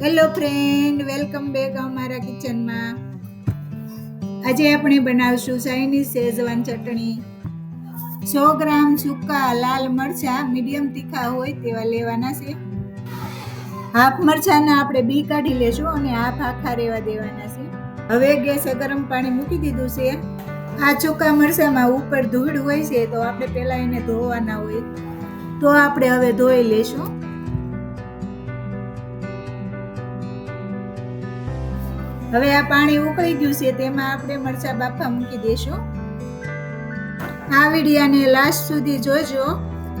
Hello friend welcome back અમારા કિચનમાં આજે આપણે બનાવશું ચાઇનીઝ શેઝવાન ચટણી. સો ગ્રામ સૂકા લાલ મરચા, મીડિયમ તીખા હોય તેવા લેવાના છે. હાફ મરચાંના આપણે બી કાઢી લેશું અને હાફ આખા રહેવા દેવાના છે. હવે ગેસે ગરમ પાણી મૂકી દીધું છે. આ ચોખ્ખા મરચામાં ઉપર ધૂળ હોય છે, તો આપણે પહેલાં એને ધોવાના હોય. તો આપણે હવે ધોઈ લેશું. હવે આ પાણી ઉકળી ગયું છે, તેમાં આપણે મરચા બાફા મૂકી દઈશું આ વિડીયાને લાસ્ટ સુધી જોજો,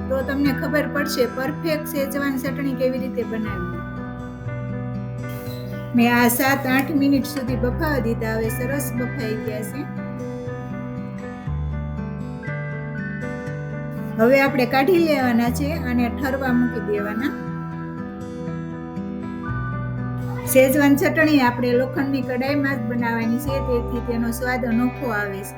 તો તમને ખબર પડશે પરફેક્ટ શેજવાન ચટણી કેવી રીતે બનાવવી. મેં આ સાત આઠ મિનિટ સુધી બફાવા દીધા, હવે સરસ બફાઈ ગયા છે. હવે આપણે કાઢી લેવાના છે અને ઠરવા મૂકી દેવાના. શેજવાન ચટણી આપણે લોખંડની કડાઈમાં જ બનાવવાની છે, તેથી તેનો સ્વાદ અનોખો આવે છે.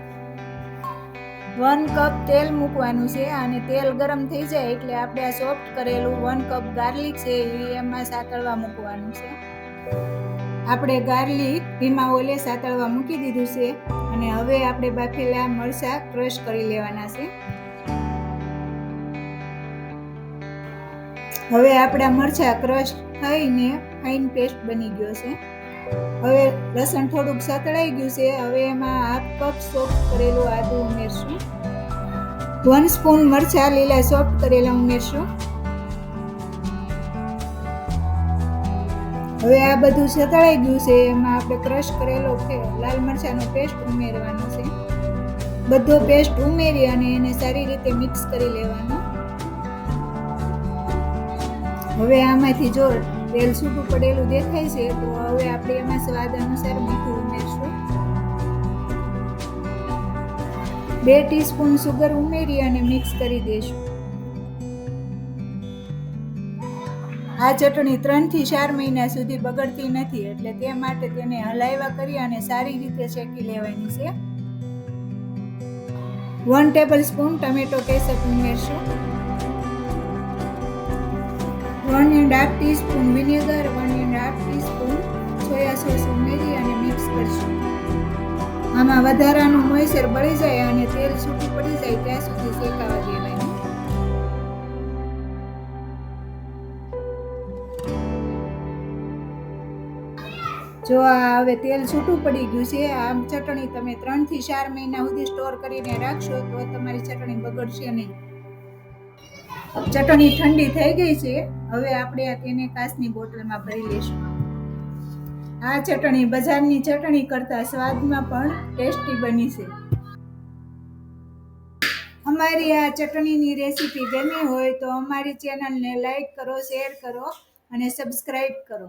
વન કપ તેલ મૂકવાનું છે અને તેલ ગરમ થઈ જાય એટલે આપણે આ સોફ્ટ કરેલું વન કપ ગાર્લિક છે એ એમાં સાતળવા મૂકવાનું છે. આપણે ગાર્લિક ધીમા ઓલે સાતળવા મૂકી દીધું છે અને હવે આપણે બાફેલા મરચાં ક્રશ કરી લેવાના છે. હવે આપણા મરચા ક્રશ થઈને ફાઇન પેસ્ટ બની ગયો છે. હવે લસણ થોડુંક સતળાઈ ગયું છે. હવે એમાં હાફ કપ સોફ્ટ કરેલું આદુ ઉમેરશું. વન સ્પૂન મરચા લીલા સોફ્ટ કરેલા ઉમેરશું. હવે આ બધું સતળાઈ ગયું છે. એમાં આપણે ક્રશ કરેલો લાલ મરચાનો પેસ્ટ ઉમેરવાનો છે. બધો પેસ્ટ ઉમેરી અને એને સારી રીતે મિક્સ કરી લેવાનો. હવે આમાંથી જો તેલ છૂટું પડેલું દેખાય છે, તો હવે આપણે એમાં સ્વાદ અનુસાર મીઠું ઉમેરશું. બે ટીસ્પૂન સુગર ઉમેરી અને મિક્સ કરી દઈશું આ ચટણી ત્રણથી ચાર મહિના સુધી બગડતી નથી, એટલે તે માટે તેને હલાવ્યા કરી અને સારી રીતે શેકી લેવાની છે. One tablespoon tomato ketchup ઉમેરશું. One and half teaspoon vinegar one and half teaspoon soya sauce ઉમેરી અને મિક્સ કરશું. આમાં વધારાનું મોઈસર બળી જાય અને તેલ છૂટું પડી જાય ત્યાં સુધી શેકાવા દેવાનું. જો આ હવે તેલ છૂટું પડી ગયું છે, આમ ચટણી તમે ત્રણથી ચાર મહિના સુધી સ્ટોર કરીને રાખશો તો તમારી ચટણી બગડશે નહીં. ચટણી ઠંડી થઈ ગઈ છે. હવે આપણે તેને કાચની બોટલમાં ભરી લેશું આ ચટણી બજારની ચટણી કરતા સ્વાદમાં પણ ટેસ્ટી બની છે. અમારી આ ચટણીની રેસીપી ગમી હોય તો અમારી ચેનલને લાઈક કરો, શેર કરો અને સબસ્ક્રાઈબ કરો.